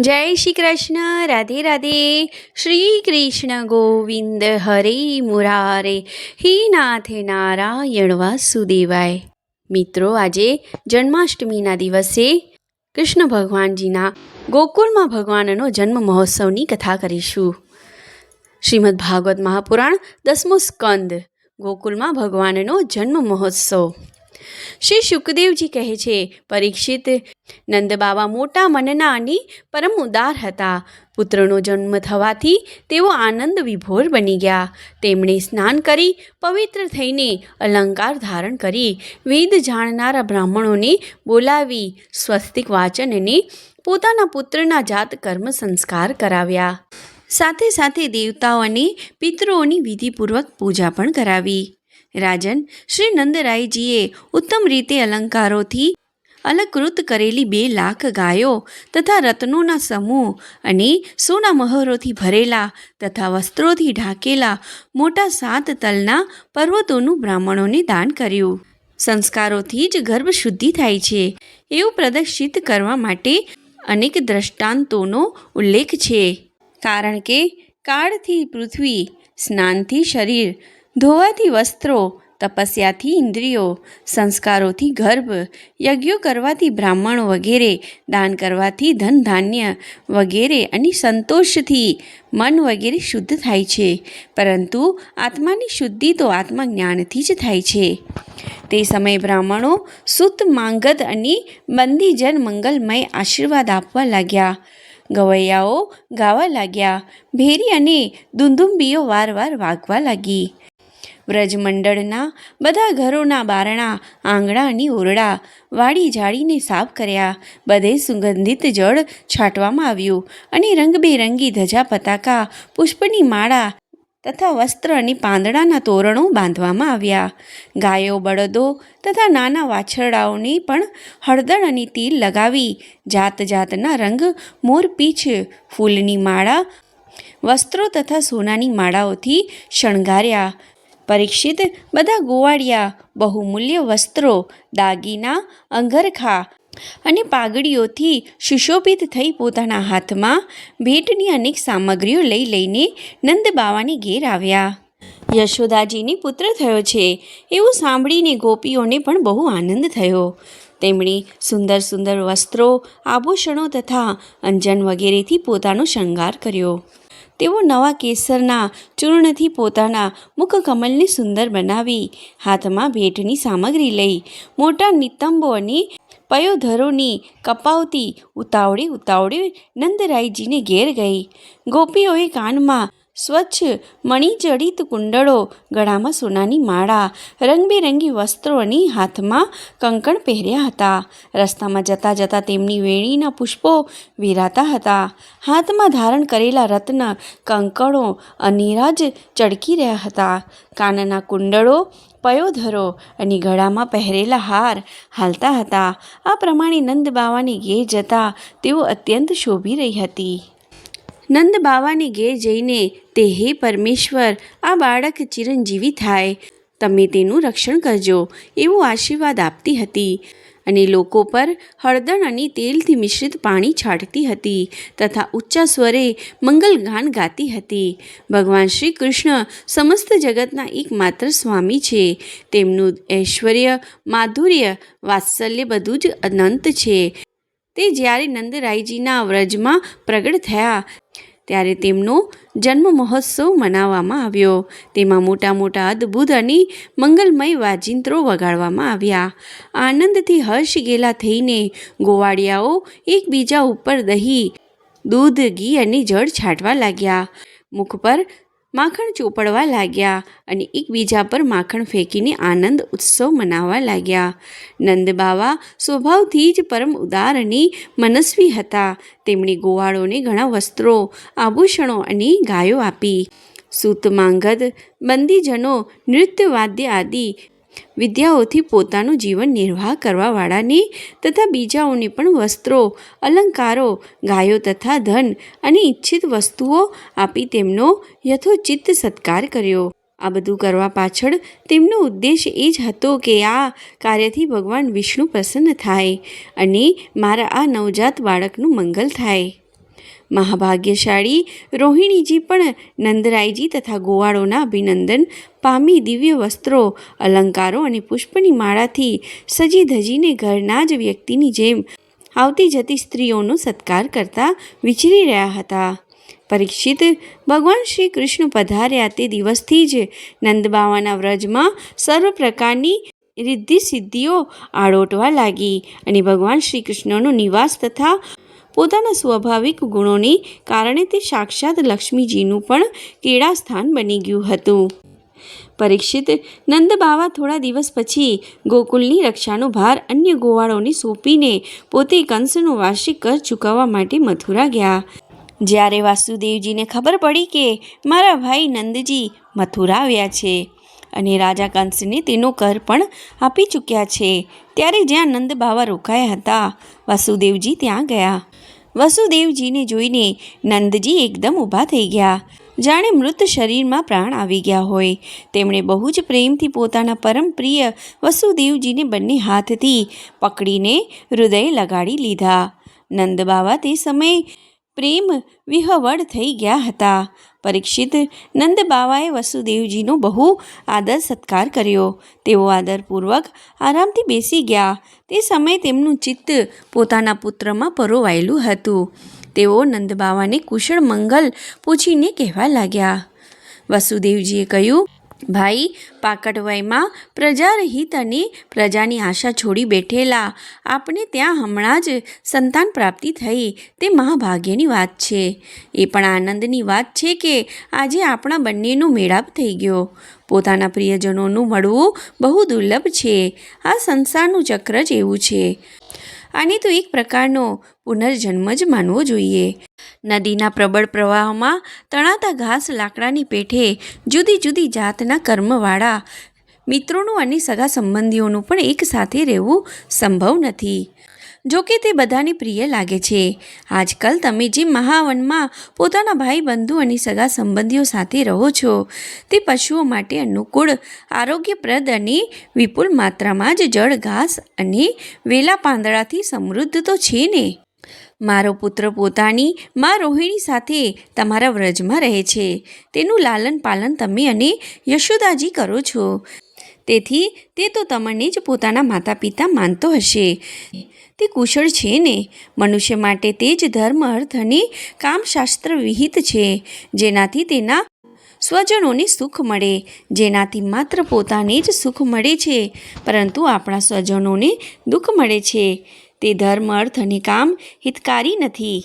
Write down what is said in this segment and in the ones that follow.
જય શ્રી કૃષ્ણ, રાધે રાધે. શ્રી કૃષ્ણ ગોવિંદ હરે મુરારે. હે નાથે નારાયણ વાસુદેવાય. મિત્રો, આજે જન્માષ્ટમીના દિવસે કૃષ્ણ ભગવાનજીના ગોકુળમાં ભગવાનનો જન્મ મહોત્સવની કથા કરીશું. શ્રીમદ ભાગવત મહાપુરાણ દસમો સ્કંદ. ગોકુલમાં ભગવાનનો જન્મ મહોત્સવ. શ્રી શુકદેવજી કહે છે, પરીક્ષિત નંદબાવા મોટા મનના અને પરમ ઉદાર હતા. પુત્રનો જન્મ થવાથી તેઓ આનંદ વિભોર બની ગયા. તેમણે સ્નાન કરી, પવિત્ર થઈને અલંકાર ધારણ કરી, વેદ જાણનારા બ્રાહ્મણોને બોલાવી, સ્વસ્તિક વાચન પોતાના પુત્રના જાત કર્મ સંસ્કાર કરાવ્યા. સાથે સાથે દેવતાઓ અને પિતૃઓની વિધિપૂર્વક પૂજા પણ કરાવી. રાજન શ્રી નંદરાયજીએ ઉત્તમ રીતે અલંકારોથી અલંકૃત કરેલી બે લાખ ગાયો તથા રત્નોના સમૂહ અને સોના મહોરોથી ભરેલા તથા વસ્ત્રોથી ઢાંકેલા મોટા સાત તલના પર્વતોનું બ્રાહ્મણોને દાન કર્યું. સંસ્કારોથી જ ગર્ભ શુદ્ધિ થાય છે એવું પ્રદર્શિત કરવા માટે અનેક દ્રષ્ટાંતોનો ઉલ્લેખ છે. કારણ કે કાળથી પૃથ્વી સ્નાનથી શરીર ધોવાથી વસ્ત્રો, તપસ્યાથી ઇન્દ્રિયો, સંસ્કારોથી ગર્ભ, યજ્ઞો કરવાથી બ્રાહ્મણો વગેરે, દાન કરવાથી ધન ધાન્ય વગેરે અને સંતોષથી મન વગેરે શુદ્ધ થાય છે. પરંતુ આત્માની શુદ્ધિ તો આત્મજ્ઞાનથી જ થાય છે. તે સમયે બ્રાહ્મણો સુત માંગદ અને બંદીજન મંગલમય આશીર્વાદ આપવા લાગ્યા. ગવૈયાઓ ગાવા લાગ્યા. ભેરી અને દુંદુંબીઓ વારવાર વાગવા લાગી. વ્રજમંડળના બધા ઘરોના બારણા આંગણાની ઓરડા વાડી જાળીને સાફ કર્યા. બધે સુગંધિત જળ છાંટવામાં આવ્યું અને રંગબેરંગી ધજા પતાકા, પુષ્પની માળા તથા વસ્ત્ર અને પાંદડાના તોરણો બાંધવામાં આવ્યા. ગાયો, બળદો તથા નાના વાછરડાઓને પણ હળદર અને તીલ લગાવી જાત જાતના રંગ, મોરપીંછ, ફૂલની માળા, વસ્ત્રો તથા સોનાની માળાઓથી શણગાર્યા. પરીક્ષિત બધા ગોવાળિયા, બહુમૂલ્ય વસ્ત્રો, દાગીના, અંગરખા અને પાઘડીઓથી સુશોભિત થઈ પોતાના હાથમાં ભેટની અનેક સામગ્રીઓ લઈ લઈને નંદબાવાની ઘેર આવ્યા. યશોદાજીને પુત્ર થયો છે. એવું સાંભળીને ગોપીઓને પણ બહુ આનંદ થયો. તેમણે સુંદર સુંદર વસ્ત્રો, આભૂષણો તથા અંજન વગેરેથી પોતાનો શણગાર કર્યો. તેઓ નવા કેસરના ચૂર્ણથી પોતાના મુખકમલને સુંદર બનાવી, હાથમાં ભેટની સામગ્રી લઈ, મોટા નિતંબો અને પયોધરોની કપાવતી ઉતાવળી ઉતાવળી નંદરાયજીને ઘેર ગઈ. ગોપીઓએ કાનમાં સ્વચ્છ મણિજડિત કુંડળો, ગળામાં સોનાની માળા, રંગબેરંગી વસ્ત્રો અને હાથમાં કંકણ પહેર્યા હતા. રસ્તામાં જતાં જતાં તેમની વેણીના પુષ્પો વેરાતા હતા. હાથમાં ધારણ કરેલા રત્ન, કંકણો અનિરાજ ચળકી રહ્યા હતા. કાનના કુંડળો, પયોધરો અને ગળામાં પહેરેલા હાર હાલતા હતા. આ પ્રમાણે નંદ બાવાની ઘેર જતાં તેઓ અત્યંત શોભી રહી હતી. નંદ બાવાની ઘેર જઈને તે હે પરમેશ્વર, આ બાળક ચિરંજીવી થાય. તમે તેનું રક્ષણ કરજો, એવું આશીર્વાદ આપતી હતી. અને લોકો પર હળદર અને તેલથી મિશ્રિત પાણી છાંટતી હતી તથા ઊંચા સ્વરે મંગલગાન ગાતી હતી. ભગવાન શ્રી કૃષ્ણ સમસ્ત જગતના એકમાત્ર સ્વામી છે. તેમનું ઐશ્વર્ય, માધુર્ય, વાત્સલ્ય બધું જ અનંત છે. તે જ્યારે નંદરાયજીના વ્રજમાં પ્રગટ થયા, ત્યારે તેમનો જન્મ મહોત્સવ મનાવવામાં આવ્યો. તેમાં મોટા મોટા અદ્ભુત અને મંગલમય વાજિંત્રો વગાડવામાં આવ્યા. આનંદથી હર્ષ ગેલા થઈને ગોવાળિયાઓ એકબીજા ઉપર દહીં, દૂધ, ઘી અને જળ છાંટવા લાગ્યા. મુખ પર માખણ ચોપડવા લાગ્યા અને એકબીજા પર માખણ ફેંકીને આનંદ ઉત્સવ મનાવવા લાગ્યા. નંદબાવા સ્વભાવથી જ પરમ ઉદાર અને મનસ્વી હતા. તેમણે ગોવાળોને ઘણા વસ્ત્રો, આભૂષણો અને ગાયો આપી. સૂત માંગદ બંદીજનો નૃત્ય વાદ્ય આદિ વિદ્યાઓથી પોતાનું જીવન નિર્વાહ કરવાવાળાને તથા બીજાઓને પણ વસ્ત્રો, અલંકારો, ગાયો તથા ધન અને ઈચ્છિત વસ્તુઓ આપી તેમનો યથોચિત્ત સત્કાર કર્યો. આ બધું કરવા પાછળ તેમનો ઉદ્દેશ એ જ હતો કે આ કાર્યથી ભગવાન વિષ્ણુ પ્રસન્ન થાય અને મારા આ નવજાત બાળકનું મંગલ થાય. મહાભાગ્યશાળી રોહિણીજી પણ નંદરાયજી તથા ગોવાળોના અભિનંદન, પામી દિવ્ય વસ્ત્રો, અલંકારો અને પુષ્પની માળાથી સજી ધજીને ઘરના જ વ્યક્તિની જેમ આવતી જતી સ્ત્રીઓનો સત્કાર કરતા વિચરી રહ્યા હતા. પરીક્ષિત ભગવાન શ્રી કૃષ્ણ પધાર્યા તે દિવસથી જ નંદબાવાના વ્રજમાં સર્વ પ્રકારની રિદ્ધિ સિદ્ધિઓ આડોટવા લાગી અને ભગવાન શ્રી કૃષ્ણનો નિવાસ તથા પોતાના સ્વાભાવિક ગુણોને કારણે તે સાક્ષાત લક્ષ્મીજીનું પણ કેળા સ્થાન બની ગયું હતું. પરીક્ષિત નંદ બાવા થોડા દિવસ પછી ગોકુલની રક્ષાનો ભાર અન્ય ગોવાળોને સોંપીને પોતે કંસનો વાર્ષિક કર ચૂકવવા માટે મથુરા ગયા. જ્યારે વાસુદેવજીને ખબર પડી કે મારા ભાઈ નંદજી મથુરા આવ્યા છે અને રાજા કંસને તેનો કર પણ આપી ચૂક્યા છે. ત્યારે જ્યાં નંદ બાવા રોકાયા હતા, વસુદેવજી ત્યાં ગયા. વસુદેવજીને જોઈને નંદજી એકદમ ઊભા થઈ ગયા. જાણે મૃત શરીરમાં પ્રાણ આવી ગયા હોય. તેમણે બહુ જ પ્રેમથી પોતાના પરમ પ્રિય વસુદેવજીને બંને હાથથી પકડીને હૃદય લગાડી લીધા. નંદબાવા તે સમયે પ્રેમ વિહવળ થઈ ગયા હતા. પરીક્ષિત નંદ બાવાએ વસુદેવજીનો બહુ આદર સત્કાર કર્યો. તેઓ આદરપૂર્વક આરામથી બેસી ગયા. તે સમયે તેમનું ચિત્ત પોતાના પુત્રમાં પરોવાયેલું હતું. તેઓ નંદબાવાને કુશળ મંગલ પૂછીને કહેવા લાગ્યા. વસુદેવજીએ કહ્યું ભાઈ પાકટ વયમાં પ્રજારહિત અને પ્રજાની આશા છોડી બેઠેલા. આપણે ત્યાં હમણાં જ સંતાન પ્રાપ્તિ થઈ, તે મહાભાગ્યની વાત છે. એ પણ આનંદની વાત છે કે આજે આપણા બંનેનો મેળાપ થઈ ગયો. પોતાના પ્રિયજનોનું મળવું બહુ દુર્લભ છે. આ સંસારનું ચક્ર જ એવું છે. આને તો એક પ્રકારનો પુનર્જન્મ જ માનવો જોઈએ. નદીના પ્રબળ પ્રવાહમાં તણાતા ઘાસ લાકડાની પેઠે જુદી જુદી જાતના કર્મવાળા મિત્રોનું અને સગા સંબંધીઓનું પણ એક સાથે રહેવું સંભવ નથી. જોકે તે બધાને પ્રિય લાગે છે. આજકાલ તમે જે મહાવનમાં પોતાના ભાઈ બંધુ અને સગા સંબંધીઓ સાથે રહો છો, તે પશુઓ માટે અનુકૂળ, આરોગ્યપ્રદ અને વિપુલ માત્રામાં જ જળ, ઘાસ અને વેલા પાંદડાથી સમૃદ્ધ તો છે ને? મારો પુત્ર પોતાની મા રોહિણી સાથે તમારા વ્રજમાં રહે છે. તેનું લાલન પાલન તમે અને યશોદાજી કરો છો. તેથી તે તો તમને જ પોતાના માતા પિતા માનતો હશે. તે કુશળ છે ને. મનુષ્ય માટે તે જ ધર્મ, અર્થ અને કામશાસ્ત્ર વિહિત છે. જેનાથી તેના સ્વજનોને સુખ મળે. જેનાથી માત્ર પોતાને જ સુખ મળે છે. પરંતુ આપણા સ્વજનોને દુઃખ મળે છે. તે ધર્મ અર્થ અને કામ હિતકારી નથી.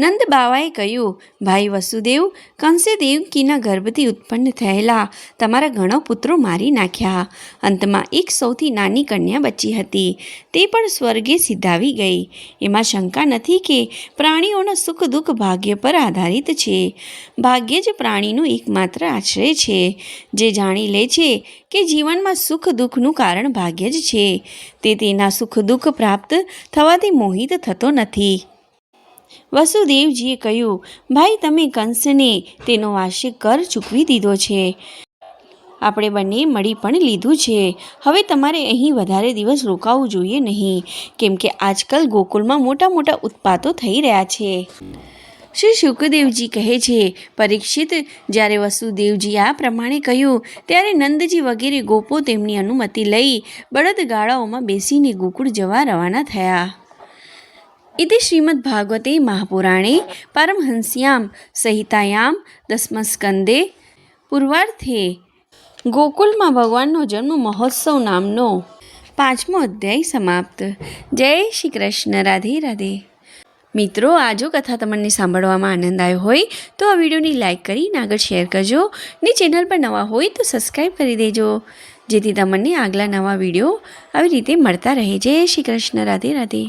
નંદ બાવાએ કહ્યું, ભાઈ વસુદેવ, કંસે દેવકીના ગર્ભથી ઉત્પન્ન થયેલા તમારા ઘણા પુત્રો મારી નાખ્યા. અંતમાં એક સૌથી નાની કન્યા બચી હતી. તે પણ સ્વર્ગે સિધાવી ગઈ. એમાં શંકા નથી કે પ્રાણીઓના સુખ દુઃખ ભાગ્ય પર આધારિત છે. ભાગ્ય જ પ્રાણીનું એકમાત્ર આશ્રય છે. જે જાણી લે છે કે જીવનમાં સુખ દુઃખનું કારણ ભાગ્ય જ છે. તે તેના સુખ દુઃખ પ્રાપ્ત થવાથી મોહિત થતો નથી. વસુદેવજીએ કહ્યું, ભાઈ, તમે કંસને તેનો વાર્ષિક કર ચૂકવી દીધો છે. આપણે બંને મળી પણ લીધું છે. હવે તમારે અહીં વધારે દિવસ રોકાવું જોઈએ નહીં, કેમ કે આજકાલ ગોકુલમાં મોટા મોટા ઉત્પાતો થઈ રહ્યા છે. શ્રી શુકદેવજી કહે છે, પરીક્ષિત, જ્યારે વસુદેવજી આ પ્રમાણે કહ્યું, ત્યારે નંદજી વગેરે ગોપો તેમની અનુમતિ લઈ બળદગાળાઓમાં બેસીને ગોકુળ જવા રવાના થયા. इति श्रीमद्भागवते महापुराणे परमहंस्यां संहितायां દસમસ્કંદે પૂર્વાર્થે ગોકુલમાં ભગવાનનો જન્મ મહોત્સવ નામનો પાંચમો અધ્યાય સમાપ્ત જય શ્રી કૃષ્ણ રાધે રાધે મિત્રો આ જો કથા તમને સાંભળવામાં આનંદ આવ્યો હોય તો આ વિડીયોની લાઇક કરીને આગળ શેર કરજો ને ચેનલ પર નવા હોય તો સબસ્ક્રાઈબ કરી દેજો જેથી તમને આગલા નવા વિડીયો આવી રીતે મળતા રહે જય શ્રી કૃષ્ણ રાધે રાધે